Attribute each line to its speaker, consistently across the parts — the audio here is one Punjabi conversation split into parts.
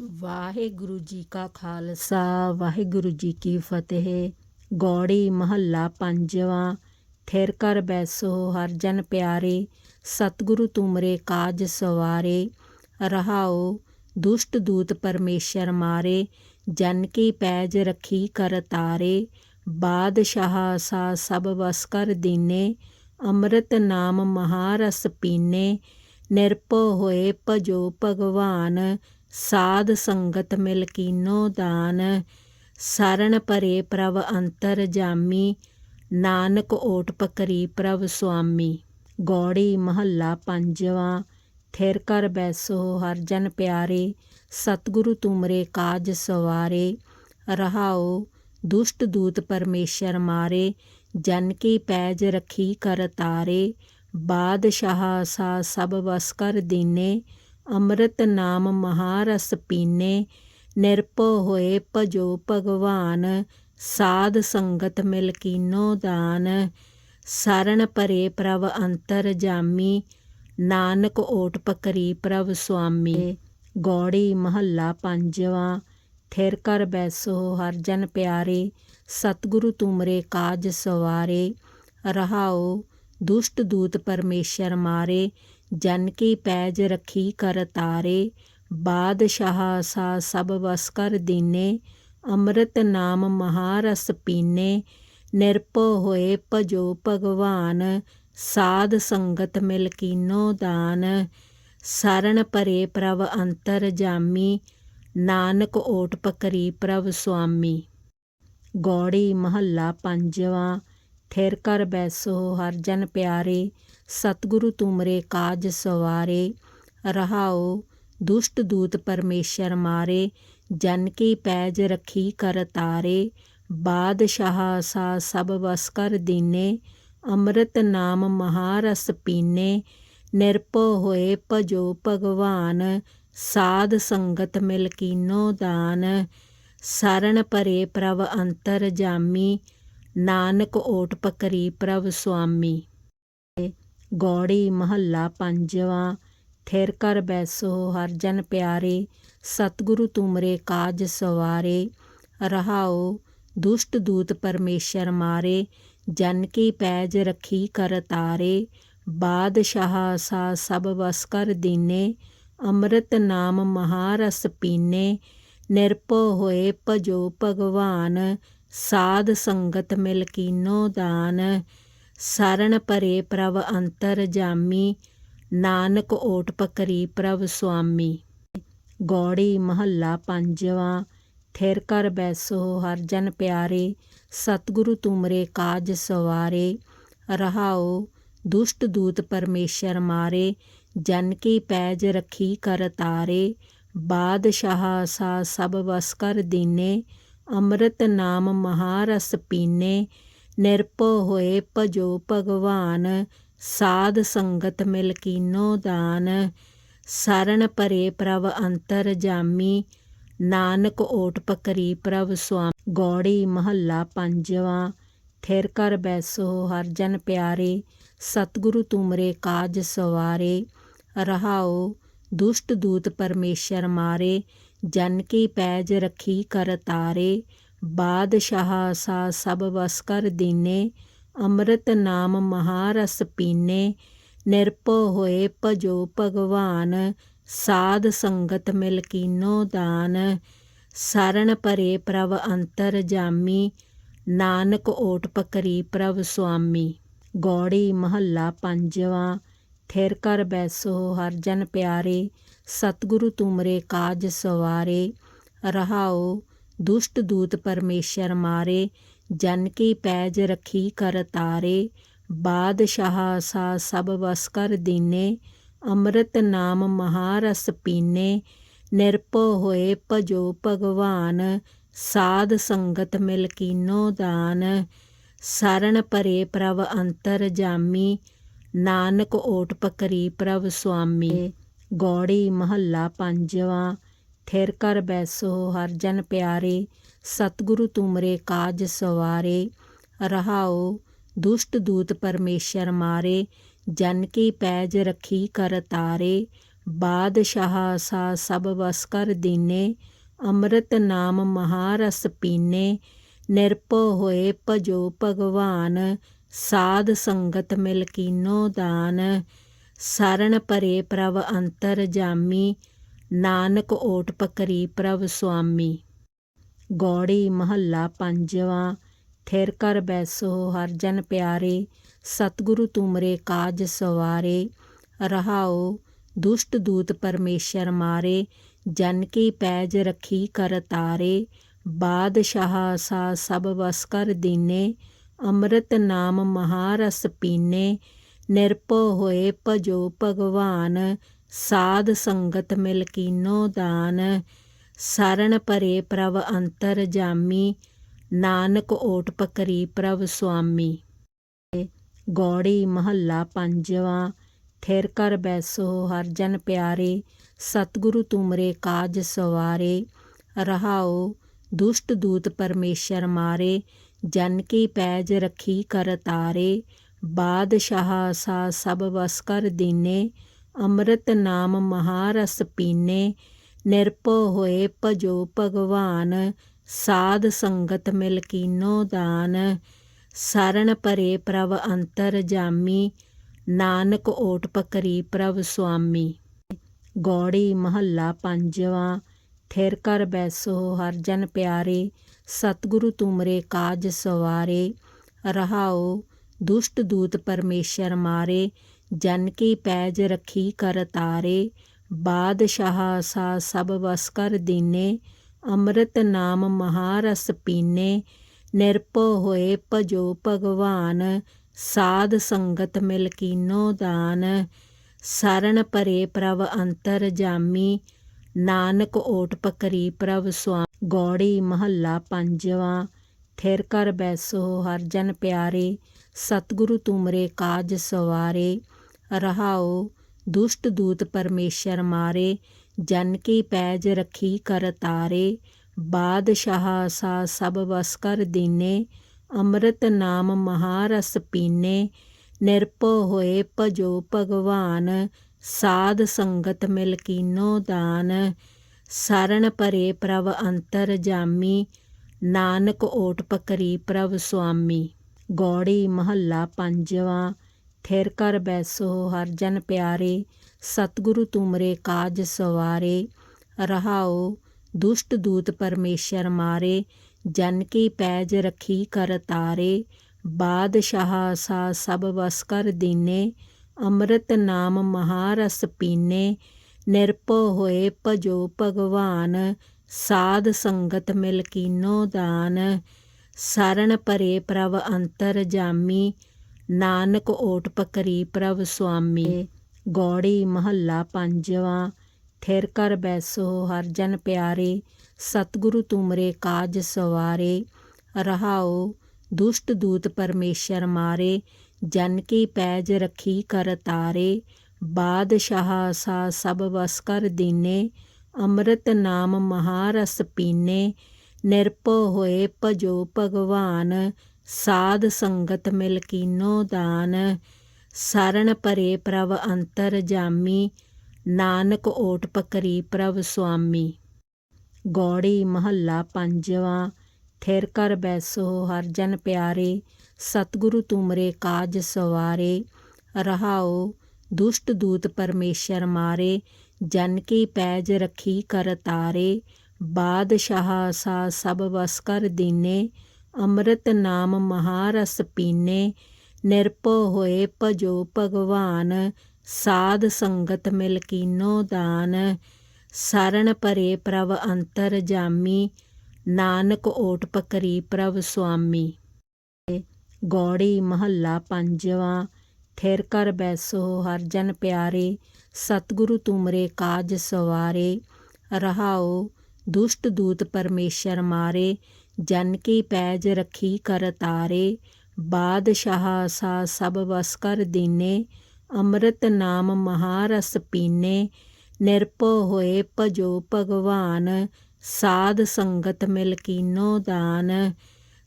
Speaker 1: ਵਾਹਿਗੁਰੂ ਜੀ ਕਾ ਖਾਲਸਾ, ਵਾਹਿਗੁਰੂ ਜੀ ਕੀ ਫਤਿਹ। ਗੌੜੀ ਮਹੱਲਾ ਪੰਜਵਾਂ, ਥਿਰ ਕਰ ਬੈਸੋ ਹਰ ਜਨ ਪਿਆਰੇ, ਸਤਿਗੁਰੂ ਤੁਮਰੇ ਕਾਜ ਸਵਾਰੇ। ਰਹਾਓ ਦੁਸ਼ਟ ਦੂਤ ਪਰਮੇਸ਼ਰ ਮਾਰੇ, ਜਨ ਕੀ ਪੈਜ ਰਖੀ ਕਰ ਤਾਰੇ। ਬਾਦਸ਼ਾਹ ਸਾ ਸਭ ਵਸ ਕਰ ਦੀਨੇ, ਅੰਮ੍ਰਿਤ ਨਾਮ ਮਹਾਰਸ ਪੀਨੇ। ਨਿਰਭਉ ਹੋਏ ਭਜੋ ਭਗਵਾਨ ਸਾਧ ਸੰਗਤ ਮਿਲ ਕੀਨੋ ਦਾਨ ਸਰਣ ਪਰੇ ਪ੍ਰਭ ਅੰਤਰ ਜਾਮੀ, ਨਾਨਕ ਓਟ ਪਕਰੀ ਪ੍ਰਭ ਸੁਆਮੀ। ਗੌੜੀ ਮਹੱਲਾ ਪੰਜਵਾਂ, ਥਿਰ ਕਰ ਬੈਸੋ ਹਰ ਜਨ ਪਿਆਰੇ, ਸਤਿਗੁਰੂ ਤੁਮਰੇ ਕਾਜ ਸਵਾਰੇ ਰਹਾਓ ਦੁਸ਼ਟ ਦੂਤ ਪਰਮੇਸ਼ਰ ਮਾਰੇ, ਜਨ ਕੀ ਪੈਜ ਰਖੀ ਕਰ ਤਾਰੇ, ਬਾਦਸ਼ਾਹ ਸਾ ਸਭ ਵਸ ਕਰ ਦੀਨੇ ਅੰਮ੍ਰਿਤ ਨਾਮ ਮਹਾਰਸ ਪੀਨੇ, ਨਿਰਭਉ ਹੋਏ ਭਜੋ ਭਗਵਾਨ, ਸਾਧ ਸੰਗਤ ਮਿਲ ਕੀਨੋ ਦਾਨ। ਸਰਣ ਪਰੇ ਪ੍ਰਭ ਅੰਤਰ ਜਾਮੀ, ਨਾਨਕ ਓਟ ਪਕਰੀ ਪ੍ਰਭ ਸੁਆਮੀ। ਗੌੜੀ ਮਹੱਲਾ ਪੰਜਵਾਂ, ਥਿਰ ਕਰ ਬੈਸੋ ਹਰ ਜਨ ਪਿਆਰੇ, ਸਤਿਗੁਰੂ ਤੁਮਰੇ ਕਾਜ ਸਵਾਰੇ। ਰਹਾਓ ਦੁਸ਼ਟ ਦੂਤ ਪਰਮੇਸ਼ਰ ਮਾਰੇ ਜਨ ਕੀ ਪੈਜ ਰਖੀ ਕਰ ਤਾਰੇ, ਬਾਦਸ਼ਾਹ ਸਾ ਸਭ ਵਸ ਕਰ ਦੀਨੇ, ਅੰਮ੍ਰਿਤ ਨਾਮ ਮਹਾਰਸ ਪੀਨੇ, ਨਿਰਭਉ ਹੋਏ ਭਜੋ ਭਗਵਾਨ, ਸਾਧ ਸੰਗਤ ਮਿਲ ਕੀਨੋ ਦਾਨ ਸਰਣ ਪਰੇ ਪ੍ਰਭ ਅੰਤਰ ਜਾਮੀ, ਨਾਨਕ ਓਟ ਪਕਰੀ ਪ੍ਰਭ ਸੁਆਮੀ। ਗੌੜੀ ਮਹੱਲਾ ਪੰਜਵਾਂ, ਥਿਰ ਕਰ ਬੈਸੋ ਹਰ ਜਨ ਪਿਆਰੇ ਸਤਿਗੁਰੂ ਤੁਮਰੇ ਕਾਜ ਸਵਾਰੇ, ਰਹਾਓ ਦੁਸ਼ਟ ਦੂਤ ਪਰਮੇਸ਼ਰ ਮਾਰੇ, ਜਨ ਕੀ ਪੈਜ ਰਖੀ ਕਰ ਤਾਰੇ, ਬਾਦਸ਼ਾਹ ਸਾ ਸਭ ਵਸ ਕਰ ਦੀਨੇ, ਅੰਮ੍ਰਿਤ ਨਾਮ ਮਹਾਰਸ ਪੀਨੇ, ਨਿਰਭਉ ਹੋਏ ਭਜੋ ਭਗਵਾਨ, ਸਾਧ ਸੰਗਤ ਮਿਲ ਕੀਨੋ ਦਾਨ ਸਰਣ ਪਰੇ ਪ੍ਰਭ ਅੰਤਰ ਜਾਮੀ, ਨਾਨਕ ਓਟ ਪਕਰੀ ਪ੍ਰਭ ਸੁਆਮੀ। ਗੌੜੀ ਮਹੱਲਾ ਪੰਜਵਾਂ, ਥਿਰ ਕਰ ਬੈਸੋ ਹਰ ਜਨ ਪਿਆਰੇ, ਸਤਿਗੁਰੂ ਤੁਮਰੇ ਕਾਜ ਸਵਾਰੇ ਰਹਾਓ ਦੁਸ਼ਟ ਦੂਤ ਪਰਮੇਸ਼ਰ ਮਾਰੇ, ਜਨ ਕੀ ਪੈਜ ਰਖੀ ਕਰ ਤਾਰੇ, ਬਾਦਸ਼ਾਹ ਸਾ ਸਭ ਵਸ ਕਰ ਦੀਨੇ, ਅੰਮ੍ਰਿਤ ਨਾਮ ਮਹਾਰਸ ਪੀਨੇ, ਨਿਰਭਉ ਹੋਏ ਭਜੋ ਭਗਵਾਨ, ਸਾਧ ਸੰਗਤ ਮਿਲ ਕੀਨੋ ਦਾਨ ਸਰਣ ਪਰੇ ਪ੍ਰਭ ਅੰਤਰ ਜਾਮੀ, ਨਾਨਕ ਓਟ ਪਕਰੀ ਪ੍ਰਭ ਸੁਆਮੀ। ਗੌੜੀ ਮਹੱਲਾ ਪੰਜਵਾਂ, ਥਿਰ ਕਰ ਬੈਸੋ ਹਰ ਜਨ ਪਿਆਰੇ, ਸਤਿਗੁਰੂ ਤੁਮਰੇ ਕਾਜ ਸਵਾਰੇ ਰਹਾਓ ਦੁਸ਼ਟ ਦੂਤ ਪਰਮੇਸ਼ਰ ਮਾਰੇ, ਜਨ ਕੀ ਪੈਜ ਰਖੀ ਕਰ ਤਾਰੇ, ਬਾਦਸ਼ਾਹ ਸਾ ਸਭ ਵਸ ਕਰ ਦੀਨੇ, ਅੰਮ੍ਰਿਤ ਨਾਮ ਮਹਾਰਸ ਪੀਨੇ ਨਿਰਭਉ ਹੋਏ ਭਜੋ ਭਗਵਾਨ, ਸਾਧ ਸੰਗਤ ਮਿਲ ਕੀਨੋ ਦਾਨ। ਸਰਣ ਪਰੇ ਪ੍ਰਭ ਅੰਤਰ ਜਾਮੀ, ਨਾਨਕ ਓਟ ਪਕਰੀ ਪ੍ਰਭ ਸੁਆਮੀ। ਗੌੜੀ ਮਹੱਲਾ ਪੰਜਵਾਂ, ਥਿਰ ਕਰ ਬੈਸੋ ਹਰ ਜਨ ਪਿਆਰੇ, ਸਤਿਗੁਰੂ ਤੁਮਰੇ ਕਾਜ ਸਵਾਰੇ। ਰਹਾਓ ਦੁਸ਼ਟ ਦੂਤ ਪਰਮੇਸ਼ਰ ਮਾਰੇ, ਜਨ ਕੀ ਪੈਜ ਰਖੀ ਕਰ ਤਾਰੇ। ਬਾਦਸ਼ਾਹ ਸਾ ਸਭ ਵਸ ਕਰ ਦੀਨੇ, ਅੰਮ੍ਰਿਤ ਨਾਮ ਮਹਾਰਸ ਪੀਨੇ, ਨਿਰਭਉ ਹੋਏ ਭਜੋ ਭਗਵਾਨ, ਸਾਧ ਸੰਗਤ ਮਿਲ ਕੀਨੋ ਦਾਨ ਸਰਣ ਪਰੇ ਪ੍ਰਭ ਅੰਤਰ ਜਾਮੀ, ਨਾਨਕ ਓਟ ਪਕਰੀ ਪ੍ਰਭ ਸੁਆਮੀ। ਗੌੜੀ ਮਹੱਲਾ ਪੰਜਵਾਂ, ਥਿਰ ਕਰ ਬੈਸੋ ਹਰ ਜਨ ਪਿਆਰੇ, ਸਤਿਗੁਰੂ ਤੁਮਰੇ ਕਾਜ ਸਵਾਰੇ ਰਹਾਓ ਦੁਸ਼ਟ ਦੂਤ ਪਰਮੇਸ਼ਰ ਮਾਰੇ, ਜਨ ਕੀ ਪੈਜ ਰਖੀ ਕਰ ਤਾਰੇ, ਬਾਦਸ਼ਾਹ ਸਾ ਸਭ ਵਸ ਕਰ ਦੀਨੇ, ਅੰਮ੍ਰਿਤ ਨਾਮ ਮਹਾਰਸ ਪੀਨੇ, ਨਿਰਭਉ ਹੋਏ ਭਜੋ ਭਗਵਾਨ, ਸਾਧ ਸੰਗਤ ਮਿਲ ਕੀਨੋ ਦਾਨ ਸਰਣ ਪਰੇ ਪ੍ਰਭ ਅੰਤਰ ਜਾਮੀ, ਨਾਨਕ ਓਟ ਪਕਰੀ ਪ੍ਰਭ ਸੁਆਮੀ। ਗੌੜੀ ਮਹੱਲਾ ਪੰਜਵਾਂ ਥਿਰ ਕਰ ਬੈਸੋ ਹਰ ਪਿਆਰੇ, ਸਤਿਗੁਰੂ ਤੁਮਰੇ ਕਾਜ ਸਵਾਰੇ। ਰਹਾਓ ਦੁਸ਼ਟ ਦੂਤ ਪਰਮੇਸ਼ਰ ਮਾਰੇ, ਜਨ ਕੀ ਪੈਜ ਰਖੀ ਕਰ ਤਾਰੇ। ਬਾਦਸ਼ਾਹ ਸਾ ਸਭ ਵਸ ਕਰ ਦੀਨੇ, ਅੰਮ੍ਰਿਤ ਨਾਮ ਮਹਾਰਸ ਪੀਨੇ। ਨਿਰਭਉ ਹੋਏ ਭਜੋ ਭਗਵਾਨ, ਸਾਧ ਸੰਗਤ ਮਿਲ ਕੀਨੋ ਦਾਨ। ਸਰਣ ਪਰੇ ਪ੍ਰਭ ਅੰਤਰ ਜਾਮੀ ਨਾਨਕ ਓਟ ਪਕਰੀ ਪ੍ਰਭ ਸੁਆਮੀ। ਗੌੜੀ ਮਹੱਲਾ ਪੰਜਵਾਂ, ਥਿਰ ਕਰ ਬੈਸੋ ਹਰ ਜਨ ਪਿਆਰੇ, ਸਤਿਗੁਰੂ ਤੁਮਰੇ ਕਾਜ ਸਵਾਰੇ ਰਹਾਓ ਦੁਸ਼ਟ ਦੂਤ ਪਰਮੇਸ਼ਰ ਮਾਰੇ, ਜਨ ਕੀ ਪੈਜ ਰਖੀ ਕਰ ਤਾਰੇ, ਬਾਦਸ਼ਾਹ ਸਾ ਸਭ ਵਸ ਕਰ ਦੀਨੇ, ਅੰਮ੍ਰਿਤ ਨਾਮ ਮਹਾਰਸ ਪੀਨੇ, ਨਿਰਭਉ ਹੋਏ ਭਜੋ ਭਗਵਾਨ ਸਾਧ ਸੰਗਤ ਮਿਲ ਕੀਨੋ ਦਾਨ ਸਰਣ ਪਰੇ ਪ੍ਰਭ ਅੰਤਰ ਜਾਮੀ, ਨਾਨਕ ਓਟ ਪਕਰੀ ਪ੍ਰਭ ਸੁਆਮੀ। ਗੌੜੀ ਮਹੱਲਾ ਪੰਜਵਾਂ, ਥਿਰ ਕਰ ਬੈਸੋ ਹਰ ਜਨ ਪਿਆਰੇ, ਸਤਿਗੁਰੂ ਤੁਮਰੇ ਕਾਜ ਸਵਾਰੇ ਰਹਾਓ ਦੁਸ਼ਟ ਦੂਤ ਪਰਮੇਸ਼ਰ ਮਾਰੇ, ਜਨ ਕੀ ਪੈਜ ਰਖੀ ਕਰ ਤਾਰੇ, ਬਾਦਸ਼ਾਹ ਸਾ ਸਭ ਵਸ ਕਰ ਦੀਨੇ ਅੰਮ੍ਰਿਤ ਨਾਮ ਮਹਾਰਸ ਪੀਨੇ, ਨਿਰਭਉ ਹੋਏ ਭਜੋ ਭਗਵਾਨ, ਸਾਧ ਸੰਗਤ ਮਿਲ ਕੀਨੋ ਦਾਨ ਸਰਣ ਪਰੇ ਪ੍ਰਭ ਅੰਤਰ ਜਾਮੀ, ਨਾਨਕ ਓਟ ਪਕਰੀ ਪ੍ਰਭ ਸੁਆਮੀ। ਗੌੜੀ ਮਹੱਲਾ ਪੰਜਵਾਂ, ਥਿਰ ਕਰ ਬੈਸੋ ਹਰ ਜਨ ਪਿਆਰੇ, ਸਤਿਗੁਰੂ ਤੁਮਰੇ ਕਾਜ ਸਵਾਰੇ ਰਹਾਓ ਦੁਸ਼ਟ ਦੂਤ ਪਰਮੇਸ਼ਰ ਮਾਰੇ ਜਨ ਕੀ ਪੈਜ ਰਖੀ ਕਰ ਤਾਰੇ, ਬਾਦਸ਼ਾਹ ਸਾ ਸਭ ਵਸ ਕਰ ਦੀਨੇ, ਅੰਮ੍ਰਿਤ ਨਾਮ ਮਹਾਰਸ ਪੀਨੇ, ਨਿਰਭਉ ਹੋਏ ਭਜੋ ਭਗਵਾਨ, ਸਾਧ ਸੰਗਤ ਮਿਲ ਕੀਨੋ ਦਾਨ ਸਰਣ ਪਰੇ ਪ੍ਰਭ ਅੰਤਰ ਜਾਮੀ, ਨਾਨਕ ਓਟ ਪਕਰੀ ਪ੍ਰਭ ਸੁਆ, ਗੌੜੀ ਮਹੱਲਾ ਪੰਜਵਾਂ, ਥਿਰ ਕਰ ਬੈਸੋ ਹਰ ਜਨ ਪਿਆਰੇ, ਸਤਿਗੁਰੂ ਤੁਮਰੇ ਕਾਜ ਸਵਾਰੇ। ਰਹਾਓ ਦੁਸ਼ਟ ਦੂਤ ਪਰਮੇਸ਼ਰ ਮਾਰੇ, ਜਨ ਕੀ ਪੈਜ ਰਖੀ ਕਰ ਤਾਰੇ, ਬਾਦਸ਼ਾਹ ਸਾ ਸਭ ਵਸ ਕਰ ਦੀਨੇ, ਅੰਮ੍ਰਿਤ ਨਾਮ ਮਹਾਰਸ ਪੀਨੇ, ਨਿਰਭਉ ਹੋਏ ਭਜੋ ਭਗਵਾਨ, ਸਾਧ ਸੰਗਤ ਮਿਲ ਕੀਨੋ ਦਾਨ ਸਰਣ ਪਰੇ ਪ੍ਰਭ ਅੰਤਰ ਜਾਮੀ, ਨਾਨਕ ਓਟ ਪਕਰੀ ਪ੍ਰਭ ਸੁਆਮੀ। ਗੌੜੀ ਮਹੱਲਾ ਪੰਜਵਾਂ। ਥਿਰ ਕਰ ਬੈਸੋ, ਹਰ ਪਿਆਰੇ, ਸਤਿਗੁਰੂ ਤੁਮਰੇ ਕਾਜ ਸਵਾਰੇ ਰਹਾਓ ਦੁਸ਼ਟ ਦੂਤ ਪਰਮੇਸ਼ਰ ਮਾਰੇ, ਜਨ ਕੀ ਪੈਜ ਰਖੀ ਕਰ ਤਾਰੇ, ਬਾਦਸ਼ਾਹ ਸਾ ਸਭ ਵਸ ਕਰ ਦੀਨੇ, ਅੰਮ੍ਰਿਤ ਨਾਮ ਮਹਾਰਸ ਪੀਨੇ, ਨਿਰਭਉ ਹੋਏ ਭਜੋ ਭਗਵਾਨ, ਸਾਧ ਸੰਗਤ ਮਿਲ ਕੀਨੋ ਦਾਨ ਸਰਣ ਪਰੇ ਪ੍ਰਭ ਅੰਤਰ ਜਾਮੀ ਨਾਨਕ ਓਟ ਪਕਰੀ ਪ੍ਰਭ ਸੁਆਮੀ। ਗੌੜੀ ਮਹੱਲਾ ਪੰਜਵਾਂ, ਥਿਰ ਕਰ ਬੈਸੋ ਹਰ ਜਨ ਪਿਆਰੇ, ਸਤਿਗੁਰੂ ਤੁਮਰੇ ਕਾਜ ਸਵਾਰੇ ਰਹਾਓ ਦੁਸ਼ਟ ਦੂਤ ਪਰਮੇਸ਼ਰ ਮਾਰੇ, ਜਨ ਕੀ ਪੈਜ ਰਖੀ ਕਰ ਤਾਰੇ, ਬਾਦਸ਼ਾਹ ਸਾ ਸਭ ਵਸ ਕਰ ਦੀਨੇ, ਅੰਮ੍ਰਿਤ ਨਾਮ ਮਹਾਰਸ ਪੀਨੇ ਨਿਰਭਉ ਹੋਏ ਭਜੋ ਭਗਵਾਨ, ਸਾਧ ਸੰਗਤ ਮਿਲ ਕੀਨੋ ਦਾਨ। ਸਰਣ ਪਰੇ ਪ੍ਰਭ ਅੰਤਰ ਜਾਮੀ, ਨਾਨਕ ਓਟ ਪਕਰੀ ਪ੍ਰਭ ਸੁਆਮੀ। ਗੌੜੀ ਮਹੱਲਾ ਪੰਜਵਾਂ, ਥਿਰ ਕਰ ਬੈਸੋ ਹਰ ਜਨ ਪਿਆਰੇ, ਸਤਿਗੁਰੂ ਤੁਮਰੇ ਕਾਜ ਸਵਾਰੇ। ਰਹਾਓ ਦੁਸ਼ਟ ਦੂਤ ਪਰਮੇਸ਼ਰ ਮਾਰੇ, ਜਨ ਕੀ ਪੈਜ ਰਖੀ ਕਰ ਤਾਰੇ। ਬਾਦਸ਼ਾਹ ਸਾ ਸਭ ਵਸ ਕਰ ਦੀਨੇ, ਅੰਮ੍ਰਿਤ ਨਾਮ ਮਹਾਰਸ ਪੀਨੇ। ਨਿਰਭਉ ਹੋਏ ਭਜੋ ਭਗਵਾਨ, ਸਾਧ ਸੰਗਤ ਮਿਲ ਕੀਨੋ ਦਾਨ। ਸਰਣ ਪਰੇ ਪ੍ਰਭ ਅੰਤਰ ਜਾਮੀ, ਨਾਨਕ ਓਟ ਪਕਰੀ ਪ੍ਰਭ ਸੁਆਮੀ। ਗੌੜੀ ਮਹੱਲਾ ਪੰਜਵਾਂ, ਥਿਰ ਕਰ ਬੈਸੋ ਹਰ ਜਨ ਪਿਆਰੇ, ਸਤਿਗੁਰੂ ਤੁਮਰੇ ਕਾਜ ਸਵਾਰੇ ਰਹਾਓ ਦੁਸ਼ਟ ਦੂਤ ਪਰਮੇਸ਼ਰ ਮਾਰੇ, ਜਨ ਕੀ ਪੈਜ ਰੱਖੀ ਕਰ ਤਾਰੇ, ਬਾਦਸ਼ਾਹ ਸਾ ਸਭ ਵਸ ਕਰ ਦੀਨੇ, ਅੰਮ੍ਰਿਤ ਨਾਮ ਮਹਾਰਸ ਪੀਨੇ, ਨਿਰਭਉ ਹੋਏ ਭਜੋ ਭਗਵਾਨ, ਸਾਧ ਸੰਗਤ ਮਿਲ ਕੀਨੋ ਦਾਨ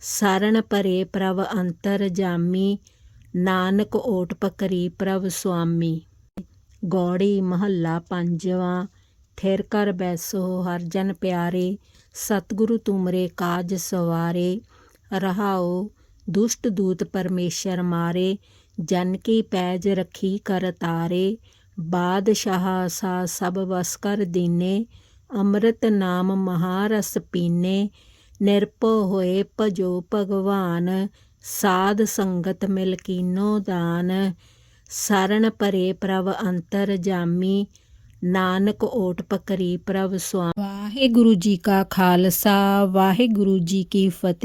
Speaker 1: ਸਰਣ ਪਰੇ ਪ੍ਰਭ ਅੰਤਰ ਜਾਮੀ, ਨਾਨਕ ਓਟ ਪਕਰੀ ਪ੍ਰਭ ਸੁਆਮੀ। ਗੌੜੀ ਮਹੱਲਾ ਪੰਜਵਾਂ। ਥਿਰ ਕਰ ਬੈਸੋ ਹਰ ਪਿਆਰੇ, ਸਤਿਗੁਰੂ ਤੁਮਰੇ ਕਾਜ ਸਵਾਰੇ ਰਹਾਓ ਦੁਸ਼ਟ ਦੂਤ ਪਰਮੇਸ਼ਰ ਮਾਰੇ, ਜਨ ਕੀ ਪੈਜ ਰਖੀ ਕਰ ਤਾਰੇ, ਬਾਦਸ਼ਾਹ ਸਾ ਸਭ ਵਸ ਕਰ ਦੀਨੇ, ਅੰਮ੍ਰਿਤ ਨਾਮ ਮਹਾਰਸ ਪੀਨੇ, ਨਿਰਭਉ ਹੋਏ ਭਜੋ ਭਗਵਾਨ, ਸਾਧ ਸੰਗਤ ਮਿਲ ਕੀਨੋ ਦਾਨ ਸਰਣ ਪਰੇ ਪ੍ਰਭ ਅੰਤਰ ਜਾਮੀ ਨਾਨਕ ਓਟ ਪਕਰੀ ਪ੍ਰਭ ਸੁਆਮੀ ਵਾਹਿਗੁਰੂ ਜੀ ਕਾ ਖਾਲਸਾ ਵਾਹਿਗੁਰੂ ਜੀ ਕੀ ਫਤਿਹ।